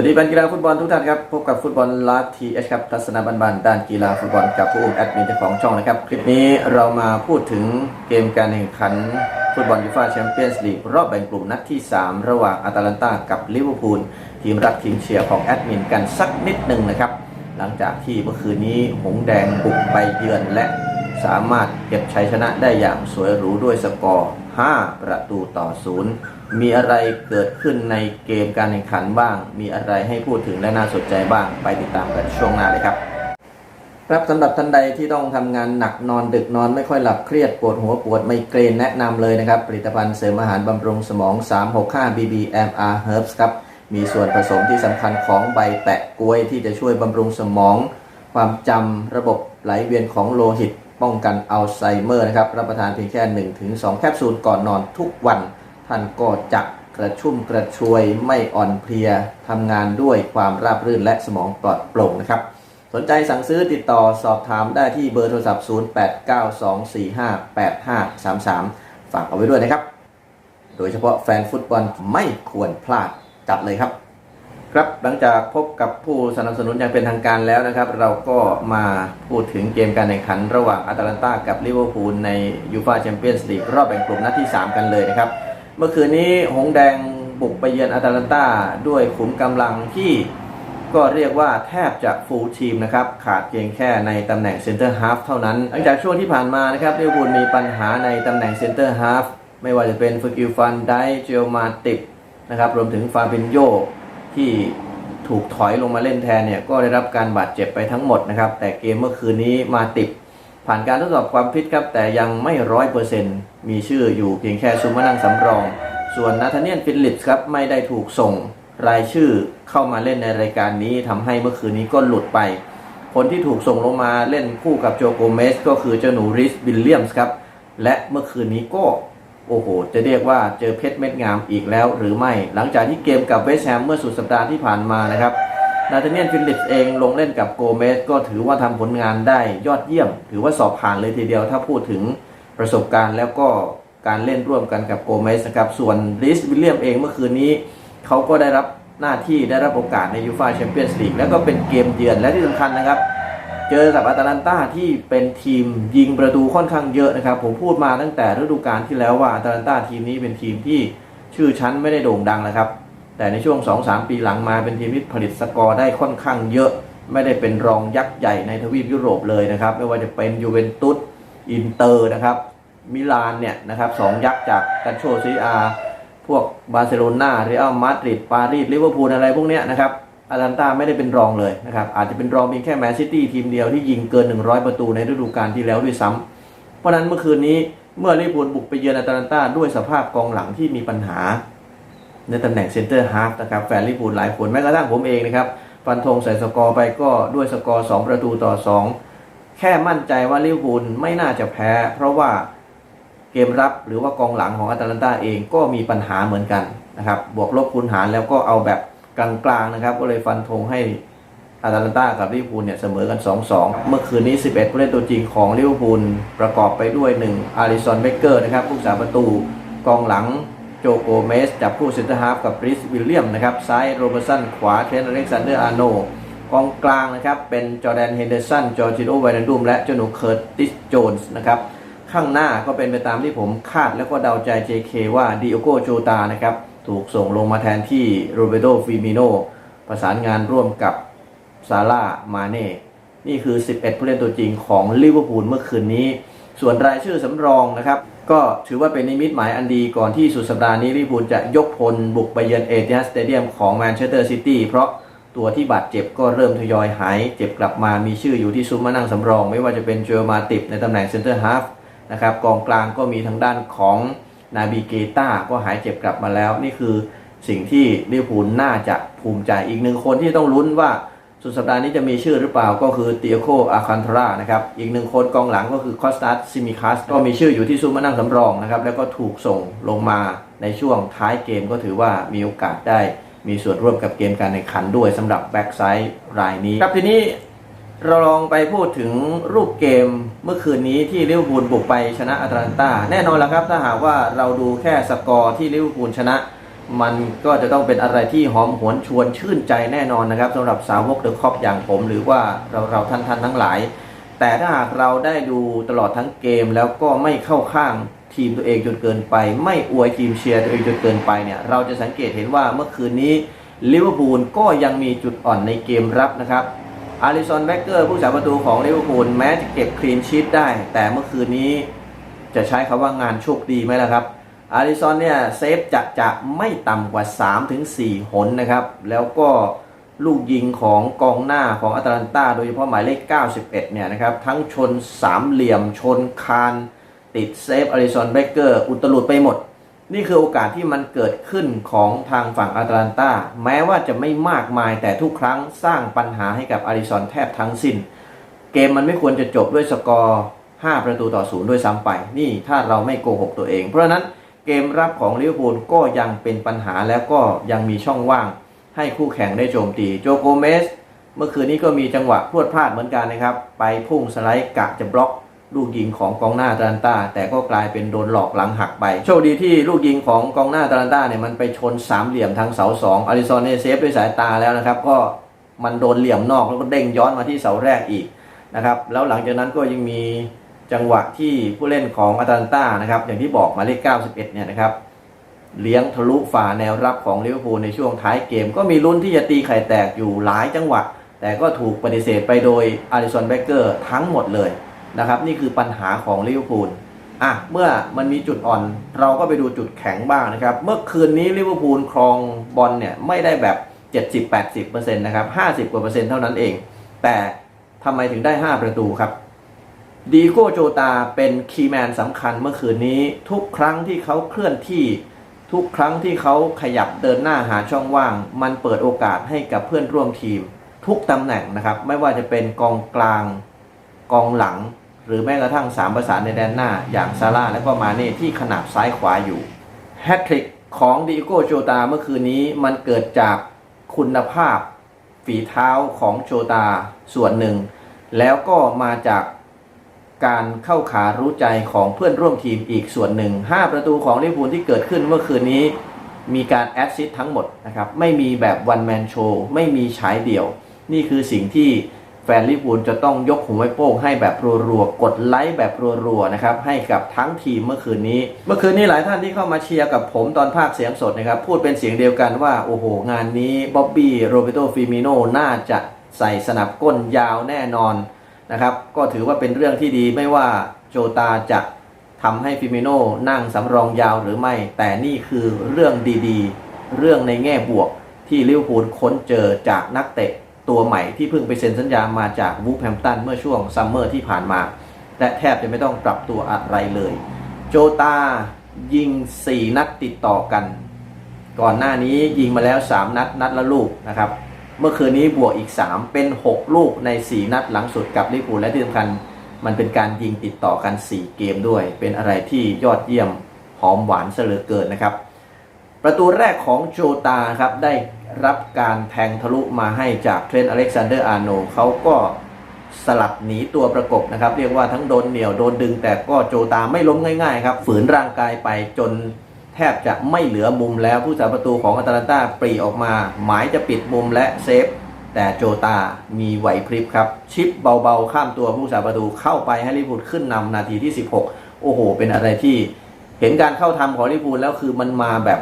วัสดีแฟนกีฬาฟุตบอลทุกท่านครับ พบกับฟุตบอลลาทีเอชครับทัศนบันบันด้านกีฬาฟุตบอลกับผู้อุ้มแอดมินเจ้าของช่องนะครับ คลิปนี้เรามาพูดถึงเกมการแข่งขัน ฟุตบอลยูฟ่าแชมเปี้ยนส์ลีกรอบแบ่งกลุ่มนัดที่ 3 ระหว่างอาตาลันตากับลิเวอร์พูลทีมรักทีมเชียร์ของแอดมินกันสักนิดหนึ่งนะครับ หลังจากที่เมื่อคืนนี้หงแดงบุกไปเยือนและสามารถเก็บชัยชนะได้อย่างสวยหรูด้วยสกอร์ 5 ประตูต่อศูนย์มีอะไรเกิดขึ้นในเกมการแข่งขันบ้าง มีอะไรให้พูดถึงและน่าสนใจบ้าง ไปติดตามกันช่วงหน้าเลยครับครับสำหรับท่านใดที่ต้องทำงานหนักนอนดึกนอนไม่ค่อยหลับเครียดปวดหัวปวดไมเกรนแนะนำเลยนะครับ ผลิตภัณฑ์เสริมอาหารบำรุงสมอง 365 BBMR Herbs ครับ มีส่วนผสมที่สำคัญของใบแปะกล้วยที่จะช่วยบำรุงสมอง ความจำระบบไหลเวียนของโลหิต ป้องกันอัลไซเมอร์นะครับรับประทานเพียงแค่ 1-2 แคปซูลก่อนนอนทุกวัน ท่านก็จะกระชุ่มกระชวยไม่อ่อนเพลียทำงานด้วยความราบรื่นและสมองปลอดโปร่งนะครับ สนใจสั่งซื้อติดต่อสอบถามได้ที่เบอร์โทรศัพท์ 0892458533 ฝากเอาไว้ด้วยนะครับ โดยเฉพาะแฟนฟุตบอลไม่ควรพลาดจัดเลยครับ ครับหลังจากพบกับผู้สนับสนุนอย่างเป็นทางการแล้วนะครับ เราก็มาพูดถึงเกมการแข่งขันระหว่างอาตาลันตากับลิเวอร์พูลในยูฟาแชมเปี้ยนส์ลีกรอบแบ่งกลุ่มนัดที่ 3 กันเลยนะครับ เมื่อคืนนี้หงแดงบุกไปเยือนอาตาลันตาด้วยขุมกำลังที่ก็เรียกว่าแทบจะฟูลทีมนะครับ ขาดเพียงแค่ในตำแหน่งเซนเตอร์ฮาฟเท่านั้น หลังจากช่วงที่ผ่านมานะครับลิเวอร์พูลมีปัญหาในตำแหน่งเซนเตอร์ฮาฟไม่ว่าจะเป็นฟกิลฟันไดเจลมาติบนะครับรวมถึงฟาบินโย ที่ถูกถอยลงมาเล่นแทนเนี่ยก็ได้รับการบาดเจ็บไปทั้งหมดนะครับ แต่เกมเมื่อคืนนี้มาติด ผ่านการทดสอบความฟิตครับ แต่ยังไม่ร้อยเปอร์เซ็นต์มีชื่ออยู่เพียงแค่ซูมานังสำรอง ส่วนนาธาเนียนฟิลลิปส์ครับ ไม่ได้ถูกส่งรายชื่อเข้ามาเล่นในรายการนี้ทำให้เมื่อคืนนี้ก็หลุดไป คนที่ถูกส่งลงมาเล่นคู่กับโจโกเมสก็คือเจ้าหนูริสบิลเลียมส์ครับและเมื่อคืนนี้ก็ โอ้โห จะเรียกว่าเจอเพชรเม็ดงามอีกแล้วหรือไม่ หลังจากที่เกมกับเวสแฮมเมื่อสุดสัปดาห์ที่ผ่านมานะครับ นาธาเนียนฟิลลิปส์เองลงเล่นกับโกเมสก็ถือว่าทำผลงานได้ยอดเยี่ยม ถือว่าสอบผ่านเลยทีเดียวถ้าพูดถึงประสบการณ์แล้วก็การเล่นร่วมกันกับโกเมสครับส่วนริสวิลเลียมเองเมื่อคืนนี้ เขาก็ได้รับหน้าที่ได้รับโอกาสในยูฟาแชมเปี้ยนส์ลีกแล้วก็เป็นเกมเยือนและที่สำคัญนะครับ เจอกับอาตาลันตาที่เป็นทีมยิงประตูค่อนข้างเยอะนะครับ ผมพูดมาตั้งแต่ฤดูกาลที่แล้วว่าอาตาลันตาทีมนี้เป็นทีมที่ชื่อชั้นไม่ได้โด่งดังนะครับ แต่ในช่วง 2-3 ปีหลังมาเป็นทีมที่ผลิตสกอร์ได้ค่อนข้างเยอะ ไม่ได้เป็นรองยักษ์ใหญ่ในทวีปยุโรปเลยนะครับ ไม่ว่าจะเป็นยูเวนตุสอินเตอร์นะครับมิลานเนี่ยนะครับสองยักษ์จากกันโชซีอาพวกบาร์เซโลนาเรอัลมาดริดปารีสลิเวอร์พูลอะไรพวกเนี้ยนะครับ อาตันตาไม่ได้เป็นรองเลยนะครับ อาจจะเป็นรองเพียงแค่แมนซิตี้ทีมเดียวที่ยิงเกิน 100 ประตูในฤดูกาลที่แล้วด้วยซ้ำเพราะฉะนั้นเมื่อคืนนี้เมื่อลิเวอร์พูลบุกไปเยือนอาตาลันตาด้วยสภาพกองหลังที่มีปัญหา ในตำแหน่งเซนเตอร์ฮาร์ฟนะครับแฟนลิเวอร์พูลหลายคนแม้กระทั่งผมเองนะครับฟันธงใส่สกอร์ไปก็ด้วยสกอร์ 2 ประตูต่อ 2 แค่มั่นใจว่าลิเวอร์พูลไม่น่าจะแพ้ เพราะว่าเกมรับหรือว่ากองหลังของอาตาลันตาเองก็มีปัญหาเหมือนกันนะครับบวกลบคูณหารแล้วก็เอาแบบ กลางๆนะครับ ก็เลยฟันธงให้อาตาลันตากับลิเวอร์พูลเนี่ยเสมอกัน 2-2 เมื่อคืนนี้ 11 ผู้เล่นตัวจริงของลิเวอร์พูลประกอบไปด้วย 1 อาริสันเบเกอร์นะครับผู้สาประตูกองหลังโจโกเมส จับคู่เซนเตอร์ฮาฟกับริสวิลเลียมนะครับซ้ายโรเบอร์สันขวาเทนอเล็กซานเดอร์อาร์โนกองกลางนะครับ เป็นจอแดนเฮนเดอร์สันจอร์จิโอไวนันดุมและเจ้าหนูเคิร์ติสโจนส์นะครับข้างหน้าก็เป็นไปตามที่ผมคาดแล้วก็เดาใจ JK ว่าดิโอโกโจตานะครับ ถูกส่งลงมาแทนที่โรเบโตฟิมิโนประสานงานร่วมกับซาร่ามาเน่นี่คือ 11 ผู้เล่นตัวจริงของลิเวอร์พูลเมื่อคืนนี้ ส่วนรายชื่อสำรองนะครับ ก็ถือว่าเป็นนิมิตหมายอันดีก่อนที่สุดสัปดาห์นี้ลิเวอร์พูลจะยกพลบุกไปเยือนเอติฮัดสเตเดียมของแมนเชสเตอร์ซิตี้เพราะตัวที่บาดเจ็บก็เริ่มทยอยหาย เจ็บกลับมามีชื่ออยู่ที่ซุ้มมานั่งสำรอง ไม่ว่าจะเป็นเจอมาติบในตำแหน่งเซนเตอร์ฮาฟนะครับกองกลางก็มีทางด้านของ นาบิเกต้าก็หายเจ็บกลับมาแล้ว นี่คือสิ่งที่ลิเวอร์พูลน่าจะภูมิใจอีกหนึ่งคนที่ต้องลุ้นว่าสุดสัปดาห์นี้จะมีชื่อหรือเปล่าก็คือเตียโคอาคันทรานะครับ อีกหนึ่งคนกองหลังก็คือคอสตัสซิมิคัสก็มีชื่ออยู่ที่ซูมานั่งสำรองนะครับ แล้วก็ถูกส่งลงมาในช่วงท้ายเกมก็ถือว่ามีโอกาสได้มีส่วนร่วมกับเกมการแข่งขันด้วยสำหรับแบ็กไซด์รายนี้ ครับทีนี้ เราลองไปพูดถึงรูปเกมเมื่อคืนนี้ที่ลิเวอร์พูลบุกไปชนะอาตแลนตาแน่นอนแล้วครับถ้าหากว่าเราดูแค่สกอร์ที่ลิเวอร์พูลชนะ มันก็จะต้องเป็นอะไรที่หอมหวนชวนชื่นใจแน่นอนนะครับสำหรับสาวกเดอะคอปอย่างผม หรือว่าเราเราท่านท่านทั้งหลาย แต่ถ้าหากเราได้ดูตลอดทั้งเกมแล้วก็ไม่เข้าข้างทีมตัวเองจนเกินไป ไม่อวยทีมเชียร์ตัวเองจนเกินไปเนี่ยเราจะสังเกตเห็นว่าเมื่อคืนนี้ลิเวอร์พูลก็ยังมีจุดอ่อนในเกมรับนะครับ อาริสันแบ็กเกอร์ผู้สาประตูของลิเวอร์พูลแม้จะเก็บคลีนชีตได้ แต่เมื่อคืนนี้จะใช้คำว่างานโชคดีไหมล่ะครับอาริซอนเนี่ยเซฟจะจะไม่ต่ำกว่า 3-4 หนนะครับ แล้วก็ลูกยิงของกองหน้าของอาตาลันตาโดยเฉพาะหมายเลข 91 เนี่ยนะครับ ทั้งชนสามเหลี่ยมชนคาน ติดเซฟอาริซอนเบเกอร์อุตลุดไปหมด นี่คือโอกาสที่มันเกิดขึ้นของทางฝั่งอาตาลันตาแม้ว่าจะไม่มากมายแต่ทุกครั้งสร้างปัญหาให้กับอาริซอนแทบทั้งสิ้น เกมมันไม่ควรจะจบด้วยสกอร์ 5 ประตูต่อศูนย์ด้วยซ้ำไป นี่ถ้าเราไม่โกหกตัวเอง เพราะฉะนั้นเกมรับของลิเวอร์พูลก็ยังเป็นปัญหาแล้วก็ยังมีช่องว่าง ให้คู่แข่งได้โจมตีโจโกเมสเมื่อคืนนี้ก็มีจังหวะพรวดพลาดเหมือนกันนะครับ ไปพุ่งสไลด์กะจะบล็อก ลูกยิงของกองหน้าตาลันตาแต่ก็กลายเป็นโดนหลอกหลังหักไป โชคดีที่ลูกยิงของกองหน้าตาลันตาเนี่ยมันไปชนสามเหลี่ยมทางเสาสองอาริซอนเนยเซฟด้วยสายตาแล้วนะครับ ก็มันโดนเหลี่ยมนอกแล้วก็เด้งย้อนมาที่เสาแรกอีกนะครับแล้วหลังจากนั้นก็ยังมีจังหวะที่ผู้เล่นของอาตาลันตานะครับอย่างที่บอกมาเลข 91 เนี่ยนะครับเลี้ยงทะลุฝ่าแนวรับของลิเวอร์พูลในช่วงท้ายเกม ก็มีลุ้นที่จะตีไข่แตกอยู่หลายจังหวะ แต่ก็ถูกปฏิเสธไปโดยอาริสันเบเกอร์ทั้งหมดเลย นะครับ นี่คือปัญหาของลิเวอร์พูลอะเมื่อมันมีจุดอ่อน เราก็ไปดูจุดแข็งบ้างนะครับ เมื่อคืนนี้ลิเวอร์พูลครองบอลเนี่ยไม่ได้แบบ 70-80%นะครับ50กว่าเปอร์เซ็นต์เท่านั้นเอง แต่ทำไมถึงได้ 5 ประตูครับดีโก้โจตาเป็นคีย์แมนสำคัญเมื่อคืนนี้ ทุกครั้งที่เขาเคลื่อนที่ ทุกครั้งที่เขาขยับเดินหน้าหาช่องว่าง มันเปิดโอกาสให้กับเพื่อนร่วมทีม ทุกตำแหน่งนะครับ ไม่ว่าจะเป็นกองกลาง กองหลัง หรือแม้กระทั่งสามประสานในแดนหน้า อย่างซาร่าและก็มาเน่ที่ขนาบซ้ายขวาอยู่แฮตทริกของดีโก้โจตาเมื่อคืนนี้มันเกิดจากคุณภาพฝีเท้าของโจตาส่วนหนึ่ง แล้วก็มาจากการเข้าขารู้ใจของเพื่อนร่วมทีมอีกส่วนหนึ่ง 5 ประตูของลิเวอร์พูลที่เกิดขึ้นเมื่อคืนนี้ มีการแอดซิสทั้งหมดนะครับ ไม่มีแบบวันแมนโชไม่มีฉายเดี่ยว นี่คือสิ่งที่ ฟนลิฟวูลจะต้องยกหูไว้โป้งให้แบบรัวๆ กดไลค์แบบรัวๆ นะครับ ให้กับทั้งทีมเมื่อคืนนี้ เมื่อคืนนี้หลายท่านที่เข้ามาเชียร์กับผมตอนภาคเสียงสดนะครับ พูดเป็นเสียงเดียวกันว่า โอ้โห งานนี้บ๊อบบี้โรเบโตฟิมิโนน่าจะใส่สนับก้นยาวแน่นอนนะครับ ก็ถือว่าเป็นเรื่องที่ดีไม่ว่าโจตาจะทำให้ฟิมิโน่นั่งสำรองยาวหรือไม่ แต่นี่คือเรื่องดีๆ เรื่องในแง่บวกที่ลิเวอร์พูลค้นเจอจากนักเตะ ตัวใหม่ที่เพิ่งไปเซ็นสัญญามาจากวูแฮมป์ตันเมื่อช่วงซัมเมอร์ที่ผ่านมา และแทบจะไม่ต้องปรับตัวอะไรเลย โจตายิง 4 นัดติดต่อกัน ก่อนหน้านี้ยิงมาแล้ว 3 นัดนัดละลูกนะครับ เมื่อคืนนี้บวกอีก 3 เป็น 6 ลูกใน 4 นัดหลังสุดกับลิเวอร์พูและที่สำคัญมันเป็นการยิงติดต่อกัน 4 เกมด้วย เป็นอะไรที่ยอดเยี่ยมหอมหวานเสลือเกินนะครับ ประตูแรกของโจตาครับได้ รับการแทงทะลุมาให้จากเทรนต์อเล็กซานเดอร์อาร์โนเขาก็สลับหนีตัวประกบนะครับ เรียกว่าทั้งโดนเหนี่ยวโดนดึงแต่ก็โจตาไม่ล้มง่ายๆครับ ฝืนร่างกายไปจนแทบจะไม่เหลือมุมแล้วผู้สาประตูของอาตาลันตาปรีออกมา หมายจะปิดมุมและเซฟ แต่โจตามีไหวพริบครับ ชิปเบาๆ ข้ามตัวผู้สาประตูเข้าไปให้ลิเวอร์พูลขึ้นนำนาทีที่ 16 โอ้โห เป็นอะไรที่ เห็นการเข้าทำของลิเวอร์พูลแล้วคือมันมาแบบ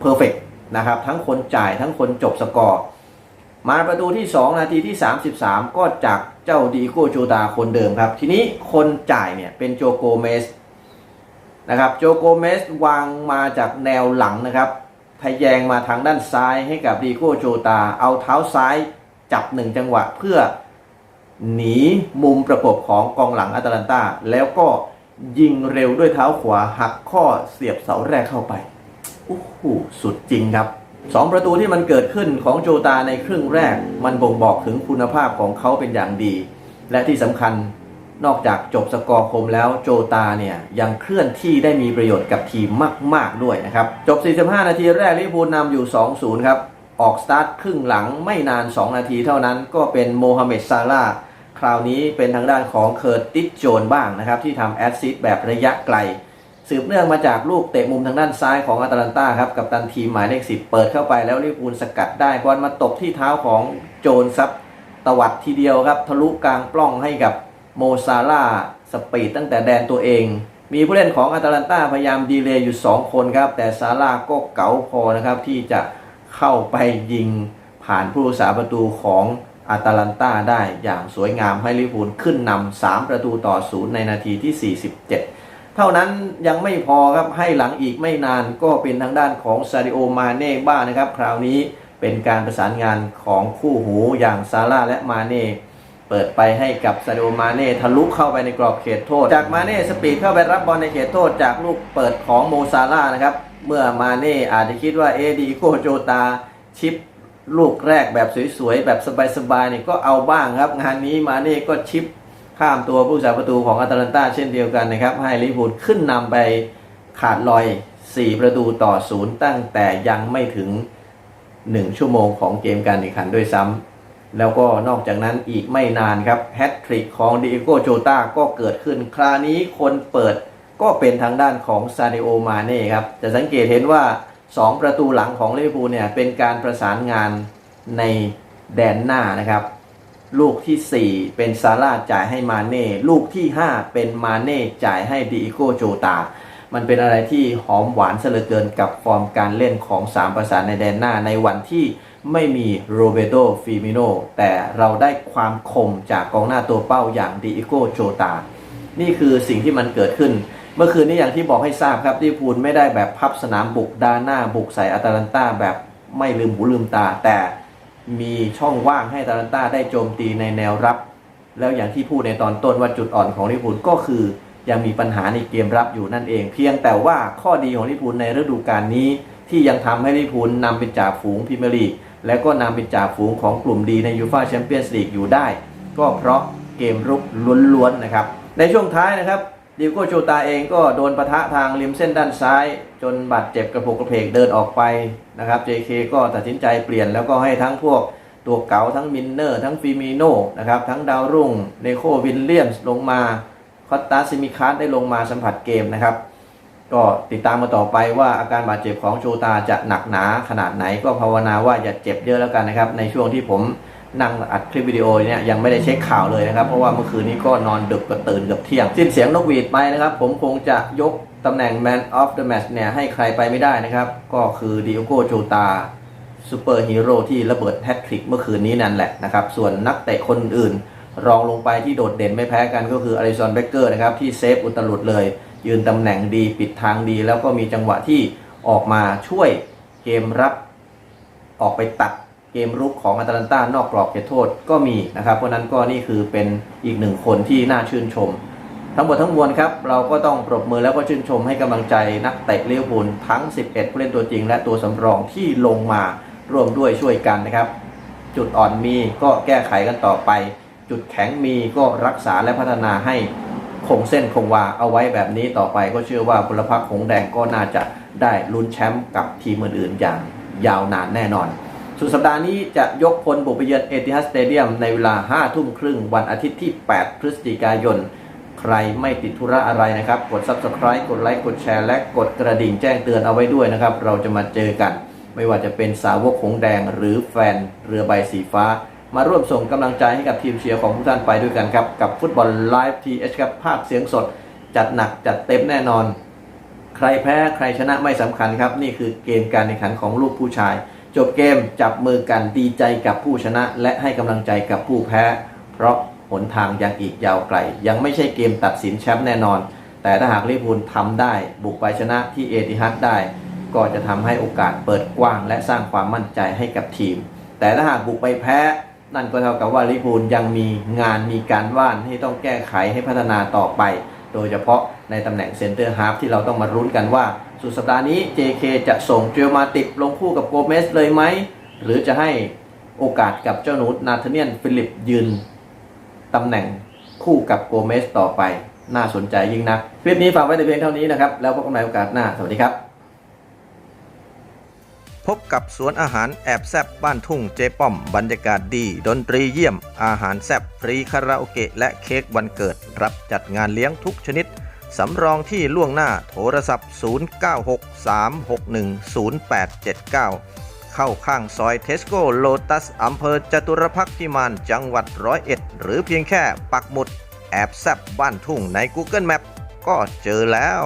เพอร์เฟก นะครับ ทั้งคนจ่ายทั้งคนจบสกอร์ มาประตูที่ 2 นาทีที่ 33 ก็จากเจ้าดีโกโจตาคนเดิมครับ ทีนี้คนจ่ายเนี่ยเป็นโจโกเมสนะครับโจโกเมสวางมาจากแนวหลังนะครับทะแยงมาทางด้านซ้ายให้กับดีโกโจตา เอาเท้าซ้ายจับหนึ่งจังหวะเพื่อหนีมุมประกบของกองหลังอาตาลันตาแล้วก็ยิงเร็วด้วยเท้าขวาหักข้อเสียบเสาแรกเข้าไป โอ้โหสุดจริงครับสองประตูที่มันเกิดขึ้นของโจตาในครึ่งแรก มันบ่งบอกถึงคุณภาพของเขาเป็นอย่างดี และที่สำคัญนอกจากจบสกอร์คมแล้วโจตาเนี่ยยังเคลื่อนที่ได้มีประโยชน์กับทีมมาก ๆ ด้วยนะครับ จบ 45 นาทีแรกลิเวอร์พูลนำอยู่ 2-0 ครับ ออกสตาร์ทครึ่งหลังไม่นาน 2 นาทีเท่านั้นก็เป็นโมฮัมเหม็ดซาลาคราวนี้เป็นทางด้านของเคอร์ติสโจนบ้างนะครับ ที่ทำแอสซิสต์แบบระยะไกล สืบเนื่องมาจากลูกเตะมุมทางด้านซ้ายของอาตาลันตาครับกับตันทีมหมายเลขสิบเปิดเข้าไปแล้วลิเวอร์พูลสกัดได้บอลมาตกที่เท้าของโจนซับตวัดทีเดียวครับ ทะลุกลางปล้องให้กับโมซาร่าสปีดตั้งแต่แดนตัวเอง มีผู้เล่นของอาตาลันตาพยายามดีเลย์อยู่ 2 คนครับ แต่ซาร่าก็เก๋าพอนะครับที่จะเข้าไปยิงผ่านผู้รักษาประตูของอาตาลันตาได้อย่างสวยงามให้ลิเวอร์พูลขึ้นนำ3ประตูต่อศูนย์ในนาทีที่ 47 เท่านั้นยังไม่พอครับให้หลังอีกไม่นานก็เป็นทางด้านของซาดิโอมาเน่บ้างนะครับ คราวนี้เป็นการประสานงานของคู่หูอย่างซาร่าและมาเน่เปิดไปให้กับซาดิโอมาเน่ทะลุเข้าไปในกรอบเขตโทษ จากมาเน่สปีดเข้าไปรับบอลในเขตโทษ จากลูกเปิดของโมซาร่านะครับ เมื่อมาเน่อาจจะคิดว่าเอดีโกโจตาชิปลูกแรกแบบสวยๆแบบสบายๆนี่ก็เอาบ้างครับ งานนี้มาเน่ก็ชิป ข้ามตัวผู้สาประตูของอาตาลันตาเช่นเดียวกันนะครับ ให้ลิเวอร์พูลขึ้นนำไปขาดลอย 4 ประตูต่อศูนย์ตั้งแต่ยังไม่ถึง 1 ชั่วโมงของเกมการแข่งขันด้วยซ้ำแล้วก็นอกจากนั้นอีกไม่นานครับแฮตทริกของดิเอโกโจตาก็เกิดขึ้น คราวนี้คนเปิดก็เป็นทางด้านของซาดิโอมาเน่ครับจะสังเกตเห็นว่า 2 ประตูหลังของลิเวอร์พูลเนี่ยเป็นการประสานงานในแดนหน้านะครับ ลูกทีสี่4เป็นซาร่าจ่ายให้มาเน่ ลูกที่5เป็นมาเน่จ่ายให้ดิโกโจตา มันเป็นอะไรที่หอมหวานเสยเหลือเกินกับฟอร์มการเล่นของ3ประสานในแดนหน้าในวันที่ไม่มีโรเบโตฟิมิโนแต่เราได้ความคมจากกองหน้าตัวเป้าอย่างดิโกโจตา นี่คือสิ่งที่มันเกิดขึ้น เมื่อคืนนี้อย่างที่บอกให้ทราบครับที่พูลไม่ได้แบบพับสนามบุกดานหน้าบุกใส่อาตาลันตาแบบไม่ลืมหูลืมตาแต่ มีช่องว่างให้อาตาลันตาได้โจมตีในแนวรับ แล้วอย่างที่พูดในตอนต้นว่าจุดอ่อนของลิเวอร์พูลก็คือยังมีปัญหาในเกมรับอยู่นั่นเอง เพียงแต่ว่าข้อดีของลิเวอร์พูลในฤดูกาลนี้ ที่ยังทำให้ลิเวอร์พูลนำเป็นจ่าฝูงพรีเมียร์ลีกและก็นำเป็นจ่าฝูงของกลุ่มดีในยูฟ่าแชมเปี้ยนส์ลีกอยู่ได้ ก็เพราะเกมรุกล้วนๆนะครับในช่วงท้ายนะครับ ดิโกโจตาเองก็โดนปะทะทางริมเส้นด้านซ้าย จนบาดเจ็บกระโปงกระเพกเดินออกไปนะครับ JK ก็ตัดสินใจเปลี่ยนแล้วก็ให้ทั้งพวกตัวเก๋าทั้งมินเนอร์ ทั้งฟิมิโนนะครับ ทั้งดาวรุ่งเนโควินเลียมลงมาคอตตาซิมิคัสได้ลงมาสัมผัสเกมนะครับ ก็ติดตามมาต่อไปว่าอาการบาดเจ็บของโจตาจะหนักหนาขนาดไหนก็ภาวนาว่าอย่าเจ็บเยอะแล้วกันนะครับ ในช่วงที่ผม นั่งอัดคลิปวิดีโอเนี่ยยังไม่ได้เช็คข่าวเลยนะครับเพราะว่าเมื่อคืนนี้ก็นอนดึกก็ตื่นเกือบเที่ยง สิ้นเสียงนกหวีดไปนะครับ ผมคงจะยกตำแหน่ง Man of the Match เนี่ยให้ใครไปไม่ได้นะครับ ก็คือดิโอโกโจตาซูเปอร์ฮีโร่ที่ระเบิดแฮตทริกเมื่อคืนนี้นั่นแหละนะครับ ส่วนนักเตะคนอื่น รองลงไปที่โดดเด่นไม่แพ้กันก็คืออลิซอนเบเกอร์นะครับ ที่เซฟอุตลุดเลย ยืนตำแหน่งดีปิดทางดี แล้วก็มีจังหวะที่ออกมาช่วยเกมรับออกไปตัด เกมรุกของอาตาลันตานอกกรอบเขตโทษก็มีนะครับเพราะนั้นก็นี่คือเป็นอีกหนึ่งคนที่น่าชื่นชม ทั้งหมดทั้งมวลครับ เราก็ต้องปรบมือแล้วก็ชื่นชมให้กำลังใจนักเตะเลิเวอร์พูลทั้ง 11 ผู้เล่นตัวจริง และตัวสำรองที่ลงมาร่วมด้วยช่วยกันนะครับ จุดอ่อนมีก็แก้ไขกันต่อไป จุดแข็งมีก็รักษาและพัฒนาให้คงเส้นคงวาเอาไว้แบบนี้ต่อไปก็เชื่อว่าพลพรรคหงแดงก็น่าจะได้ลุ้นแชมป์กับทีมอื่นๆอย่างยาวนานแน่นอน สุดสัปดาห์นี้จะยกพลบุกไปเยือนเอติฮัสเตเดียมในเวลา 5 ทุ่มครึ่งวันอาทิตย์ที่ 8 พฤศจิกายน ใครไม่ติดธุระอะไรนะครับ กด Subscribe กดไลค์กดแชร์และกดกระดิ่งแจ้งเตือนเอาไว้ด้วยนะครับ เราจะมาเจอกัน ไม่ว่าจะเป็นสาวกหงแดงหรือแฟนเรือใบสีฟ้า มาร่วมส่งกำลังใจให้กับทีมเชียร์ของทุกท่านไปด้วยกันครับกับฟุตบอลไลฟ์ทีเอชครับภาคเสียงสด จัดหนักจัดเต็มแน่นอน ใครแพ้ใครชนะไม่สำคัญครับนี่คือเกมการแข่งขันของลูกผู้ชาย จบเกมจับมือกันดีใจกับผู้ชนะ และให้กำลังใจกับผู้แพ้ เพราะหนทางยังอีกยาวไกล ยังไม่ใช่เกมตัดสินแชมป์แน่นอน แต่ถ้าหากลิเวอร์พูลทำได้ บุกไปชนะที่เอติฮัดได้ ก็จะทำให้โอกาสเปิดกว้าง และสร้างความมั่นใจให้กับทีม แต่ถ้าหากบุกไปแพ้ นั่นก็เท่ากับว่าลิเวอร์พูลยังมีงานมีการว่านที่ต้องแก้ไขให้พัฒนาต่อไป โดยเฉพาะในตำแหน่งเซนเตอร์ฮาฟที่เราต้องมารุ้นกันว่า สุดสัปดาห์นี้ JK จะส่งเจลมาติดลงคู่กับโกเมสเลยไหม หรือจะให้โอกาสกับเจ้าหนูนาธเนียนฟิลิปยืนตำแหน่งคู่กับโกเมสต่อไป น่าสนใจยิ่งนัก คลิปนี้ฝากไว้แต่เพียงเท่านี้นะครับ แล้วพบกันใหม่โอกาสหน้า สวัสดีครับ พบกับสวนอาหารแอบแซบบ้านทุ่งเจป้อม บรรยากาศดี ดนตรีเยี่ยม อาหารแซบฟรีคาราโอเกะและเค้กวันเกิด รับจัดงานเลี้ยงทุกชนิด สำรองที่ล่วงหน้าโทรศัพท์ 0963610879 เข้าข้างซอยเทสโก้โลตัสอำเภอจตุรพักษ์พิมานจังหวัดร้อยเอ็ดหรือเพียงแค่ปักหมุด แอบแซบบ้านทุ่งใน Google Map ก็เจอแล้ว